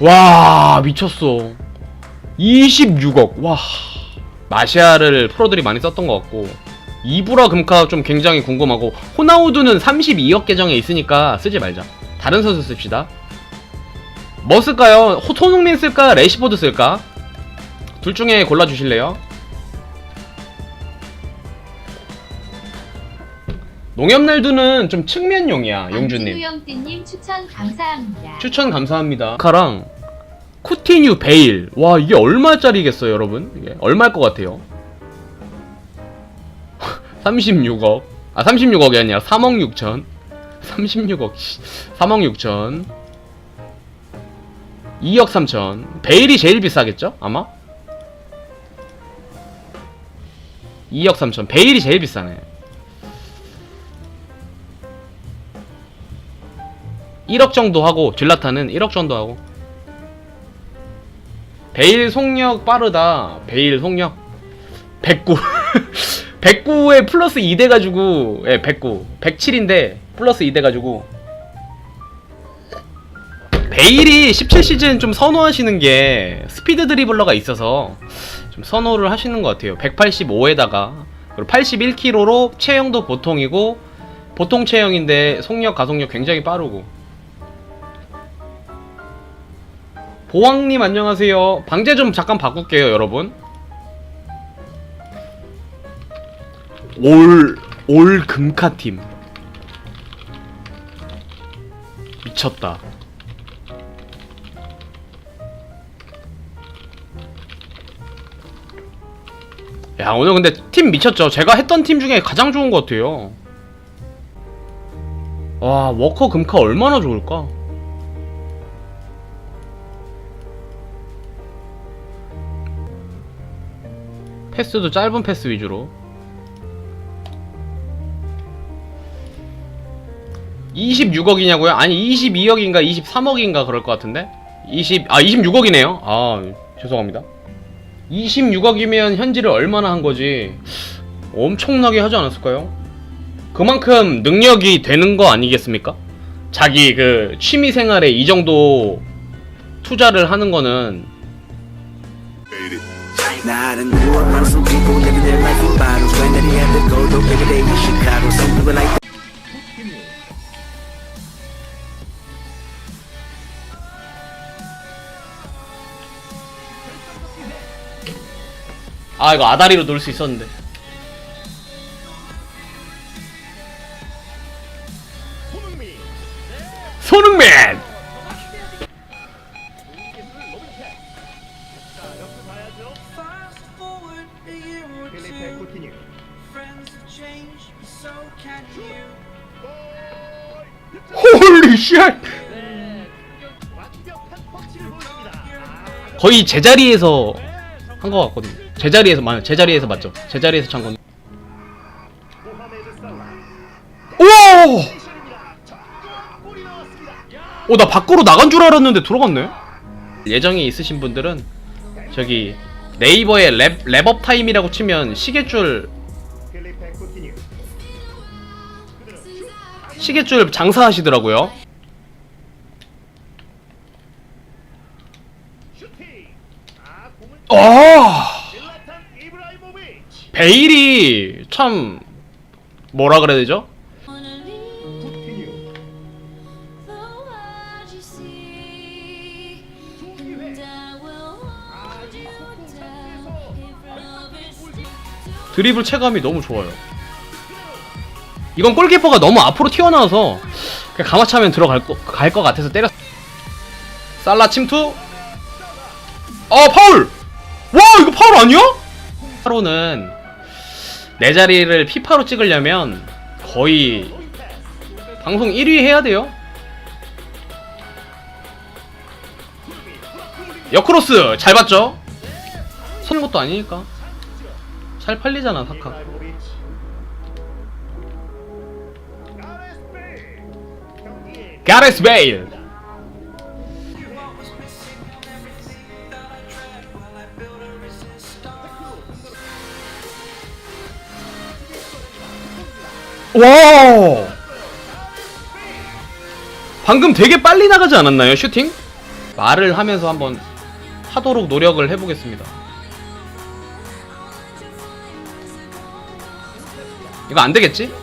와 미쳤어 26억 와 마시아를 프로들이 많이 썼던 것 같고 이브라 금카 좀 굉장히 궁금하고 호나우두는 32억 계정에 있으니까 쓰지 말자 다른 선수 씁시다 뭐 쓸까요? 호- 손흥민 쓸까? 레시포드 쓸까? 둘 중에 골라주실래요? 농협날두는 좀 측면용이야 용주님 안수영띠님 추천 감사합니다. 추천 감사합니다. 카랑 쿠티뉴 베일. 와 이게 얼마짜리겠어요, 여러분? 이게 얼마일 것 같아요? 36억. 아 36억이 아니라 3억 6천. 36억. 3억 6천. 2억 3천. 베일이 제일 비싸겠죠? 아마? 2억 3천. 베일이 제일 비싸네. 1억 정도 하고 질라타는 1억 정도 하고 베일 속력 빠르다. 베일 속력. 109 109에 플러스 2 돼가지고 예 109 107인데 플러스 2 돼가지고. 베일이 17시즌 좀 선호하시는 게 스피드 드리블러가 있어서 좀 선호를 하시는 것 같아요. 185에다가. 그리고 81kg로 체형도 보통이고 보통 체형인데 속력 가속력 굉장히 빠르고 보왕님 안녕하세요. 방제 좀 잠깐 바꿀게요, 여러분. 올, 올 금카팀. 미쳤다. 야, 오늘 근데 팀 미쳤죠? 제가 했던 팀 중에 가장 좋은 것 같아요. 와, 워커 금카 얼마나 좋을까? 패스도 짧은 패스 위주로 26억이냐고요? 아니 22억인가 23억인가 그럴 것 같은데 20, 아 26억이네요 아 죄송합니다 26억이면 현질을 얼마나 한 거지 엄청나게 하지 않았을까요? 그만큼 능력이 되는 거 아니겠습니까? 자기 그 취미 생활에 이 정도 투자를 하는 거는 Now I done grew up around some people living their life in bottles. Granddaddy had to go, though baby they in Chicago. Some people like 아 이거 아다리로 놀 수 있었는데 손흥민 Changed, so can you. 홀리 쉣 거의 제자리에서 한거 같거든요 제자리에서 맞 제자리에서 맞죠 제자리에서 찬 건데 오! 오, 나 밖으로 나간 줄 알았는데 들어갔네? 예정이 있으신 분들은 저기 네이버에 랩, 랩업 타임이라고 치면 시계줄 시계줄 장사하시더라고요. 아 베일이 참 뭐라 그래야 되죠? 드리블 체감이 너무 좋아요. 이건 골키퍼가 너무 앞으로 튀어나와서 그냥 가마차면 들어갈 거, 갈 것 같아서 때렸. 살라 침투. 어 파울. 와 이거 파울 아니야? 파로는 내 자리를 피파로 찍으려면 거의 방송 1위 해야 돼요. 역크로스 잘 봤죠? 선 것도 아니니까 잘 팔리잖아 사카. 가레스 베일 와 방금 되게 빨리 나가지 않았나요 슈팅? 말을 하면서 한번 하도록 노력을 해보겠습니다. 이거 안 되겠지?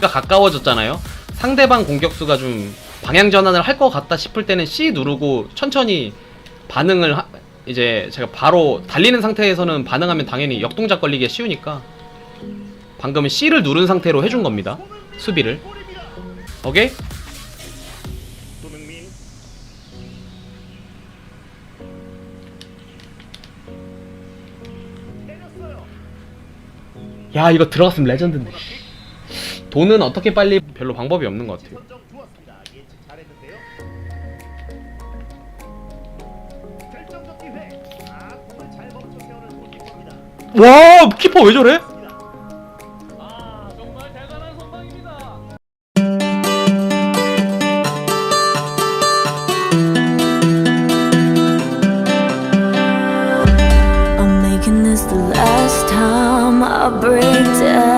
가 가까워졌잖아요. 상대방 공격수가 좀 방향 전환을 할 것 같다 싶을 때는 C 누르고 천천히 반응을 하- 이제 제가 바로 달리는 상태에서는 반응하면 당연히 역동작 걸리기 쉬우니까 방금은 C를 누른 상태로 해준 겁니다. 수비를. 오케이? 야 이거 들어갔으면 레전드인데. 돈은 어떻게 빨리 별로 방법이 없는 것 같아요. 잘했는데요. 결정적 기회. 아, 공을 잘 멈춰 세우는 골키퍼입니다. 와 키퍼 왜 저래? 아, 정말 대단한 선방입니다. I'm making this the last time I break down.